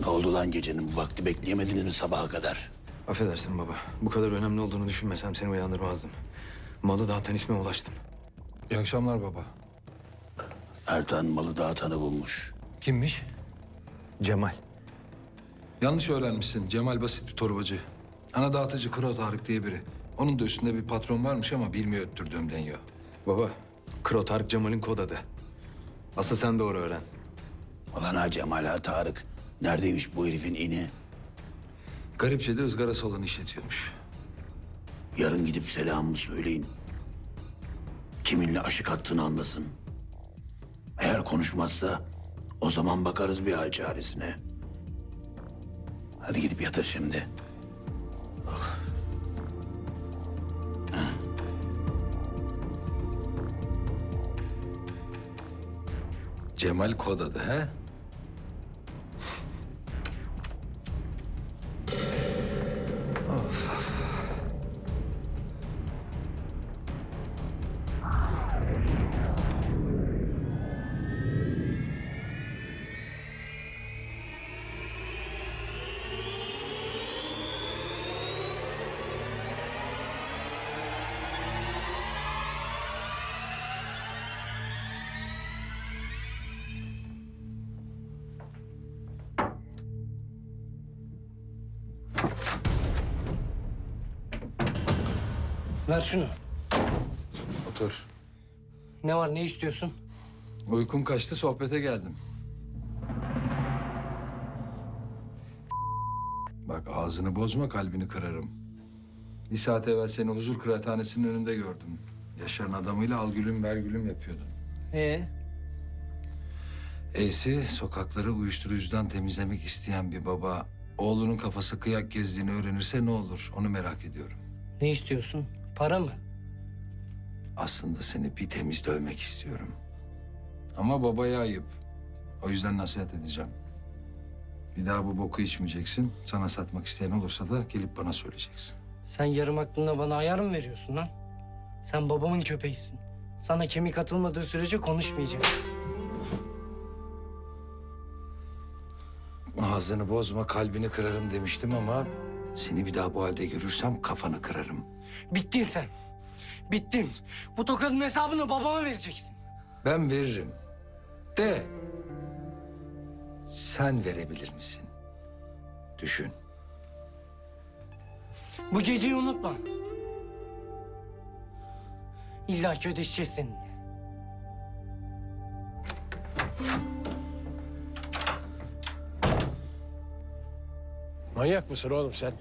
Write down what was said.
Ne oldu lan gecenin bu vakti bekleyemediniz mi sabaha kadar? Affedersin baba. Bu kadar önemli olduğunu düşünmesem seni uyandırmazdım. Malı dağıtan isme ulaştım. İyi akşamlar baba. Ertan malı dağıtanı bulmuş. Kimmiş? Cemal. Yanlış öğrenmişsin. Cemal basit bir torbacı. Ana dağıtıcı Kro Tarık diye biri. Onun da üstünde bir patron varmış ama bilmiyor öttürdüğüm deniyor. Baba, Kro Tarık Cemal'in kod adı. Asıl sen doğru öğren. Ulan ha Cemal ha Tarık. Neredeymiş bu herifin ini? Garipçe'de ızgara salonu işletiyormuş. Yarın gidip selamımı söyleyin. Kiminle aşık attığını anlasın. Eğer konuşmazsa o zaman bakarız bir hal çaresine. Hadi gidip yatır şimdi. Cemal kod adı he? Ver şunu. Otur. Ne var ne istiyorsun? Uykum kaçtı sohbete geldim. Bak ağzını bozma kalbini kırarım. Bir saat evvel seni huzur kıraathanesinin önünde gördüm. Yaşar'ın adamıyla al gülüm ver gülüm yapıyordun. Ee, Eysi sokakları uyuşturucudan temizlemek isteyen bir baba oğlunun kafası kıyak gezdiğini öğrenirse ne olur onu merak ediyorum. ne istiyorsun? Para mı? Aslında seni bir temiz dövmek istiyorum. Ama babaya ayıp. O yüzden nasihat edeceğim. Bir daha bu boku içmeyeceksin. Sana satmak isteyen olursa da gelip bana söyleyeceksin. Sen yarım aklınla bana ayar mı veriyorsun lan? Sen babamın köpeğisin. Sana kemik atılmadığı sürece konuşmayacağım. Ağzını bozma, kalbini kırarım demiştim ama... ...seni bir daha bu halde görürsem kafanı kırarım. Bittin sen. Bittin. Bu tokadın hesabını babama vereceksin. Ben veririm. De. Sen verebilir misin? Düşün. Bu geceyi unutma. İlla ki ödeşeceğiz seninle. Manyak mısın oğlum sen?